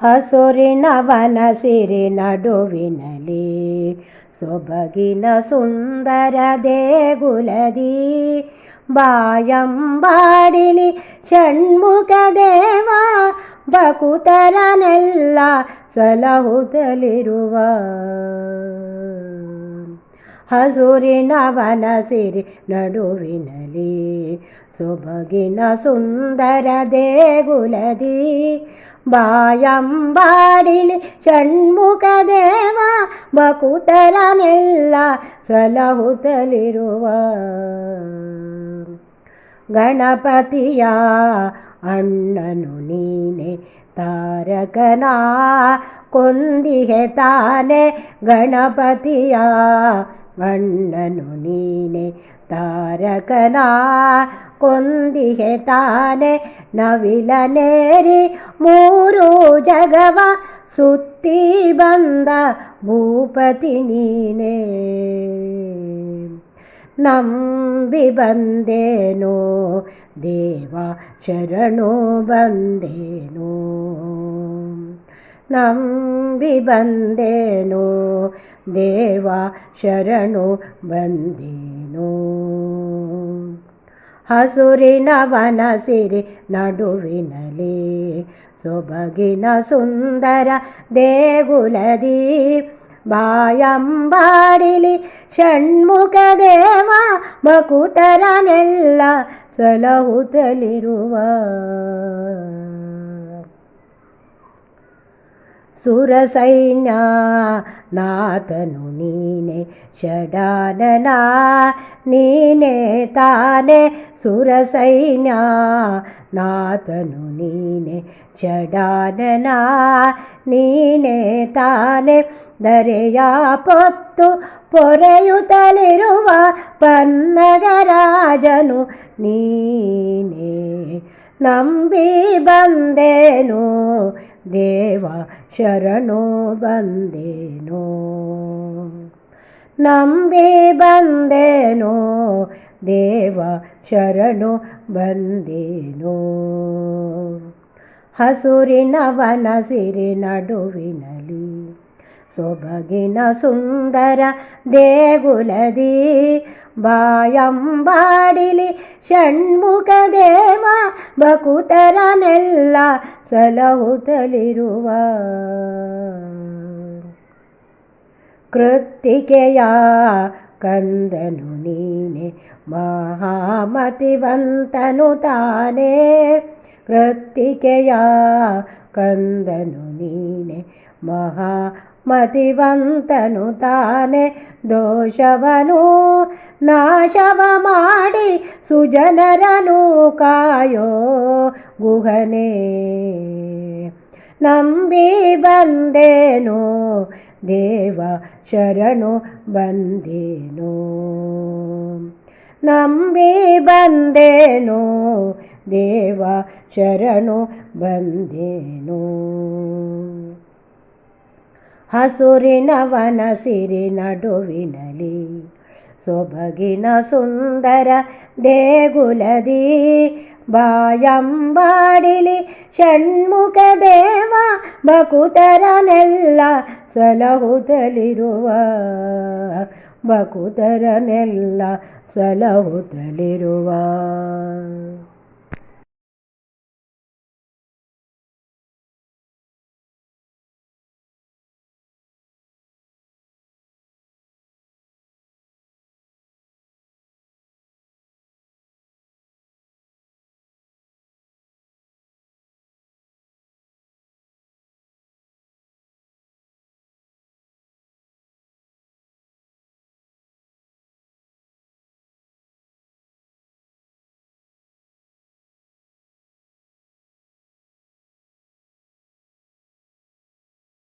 ಹಸುರಿನ ವನಸಿರಿ ನಡುವಿನಲಿ ಸೊಬಗಿನ ಸುಂದರ ದೇಗುಲದಿ ಬಾಯಂಬಾಡಿಲಿ ಷಣ್ಮುಖ ದೇವ ಬಕುತರನೆಲ್ಲ ಸಲಹುತ್ತಲಿರುವ ಹಸುರಿನ ವನಸಿರಿ ನಡುವಿನಲಿ ಸೊಬಗಿನ ಸುಂದರ ದೇಗುಲದಿ ಬಾಯಂಬಾಡಿಲಿ ಷಣ್ಮುಖ ದೇವ ಬಕುತಲನೆಲ್ಲ ಸಲಹುತ್ತಲಿರುವ. ಗಣಪತಿಯ ಅಣ್ಣನು ನೀನೆ ತಾರಕನ ಕೊಂದಿಗೆ ತಾನೆ ಗಣಪತಿಯ ಅಣ್ಣನು ನೀನೆ ತಾರಕನ ಕೊಂದಿಹೆ ತಾನೆ ನವಿಲನೇರಿ ಮೂರು ಜಗವ ಸುತ್ತಿ ಬಂದ ಭೂಪತಿ ನೀನೇ ನಂಬಿ ಬಂದೇನೋ ದೇವ ಶರಣು ಬಂದೇನೋ ನಂಬಿ ಬಂದೇನು, ದೇವ ಶರಣು ಬಂದೇನು. ಹಸುರಿನ ವನಸಿರಿ ನಡುವಿನಲಿ, ಸೊಬಗಿನ ಸುಂದರ ದೇಗುಲದಿ, ಬಾಯಂಬಾಡಿಲಿ ಷಣ್ಮುಖ ದೇವ ಮಕುತರನೆಲ್ಲ ಸಲಹುತ್ತಲಿರುವ ಸುರಸೈನ್ಯ ನಾಥನು ನೀನೆ ಷಡಾನನ ನೀನೆ ತಾನೆ ಸುರಸೈನ್ಯ ನಾಥನು ನೀನೆ ಷಡಾನನ ನೀನೆ ತಾನೆ ದರೆಯ ಪೊತ್ತು ಪೊರೆಯುತ್ತಲಿರುವ ಪನ್ನಗರಾಜನು ನೀನೇ. ನಂಬಿ ಬಂದೇನು, ದೇವ ಶರಣು ಬಂದೇನೋ. ನಂಬಿ ಬಂದೇನೋ, ದೇವ ಶರಣು ಬಂದೇನೋ. ಹಸುರಿನವನ ಸಿರಿ ನಡುವಿನಲಿ ಸೊಬಗಿನ ಸುಂದರ ದೇಗುಲದಿ, ಬಾಯಂಬಾಡಿಲಿ ಷಣ್ಮುಖ ದೇವ ಬಕುತರನೆಲ್ಲ ಸಲಹುತ್ತಲಿರುವ ಕೃತ್ತಿಕೆಯ ಕಂದನು ನೀನೆ ಮಹಾಮತಿವಂತನು ತಾನೇ. ಕೃತ್ತಿಕೆಯ ಕಂದನು ನೀನೆ ಮಹಾ ಮತಿವಂತನು ತಾನೆ ದೋಷವನು. ನಾಶವ ಮಾಡಿ ಸುಜನರನು ಕಾಯೋ ಗುಹನೆ. ನಂಬಿ ಬಂದೇನು, ದೇವ ಶರಣು ಬಂದೇನು. ನಂಬಿ ಬಂದೇನು, ದೇವ ಶರಣು ಬಂದೇನೋ. ಹಸುರಿನ ವನಸಿರಿ ನಡುವಿನಲಿ. ಸೊಬಗಿನ ಸುಂದರ ದೇಗುಲದಿ ಬಾಯಂಬಾಡಿಲಿ ಷಣ್ಮುಖ ದೇವ ಬಕುತರನೆಲ್ಲ ಸಲಹುತ್ತಲಿರುವ ಬಕುತರನೆಲ್ಲ ಸಲಹುತ್ತಲಿರುವ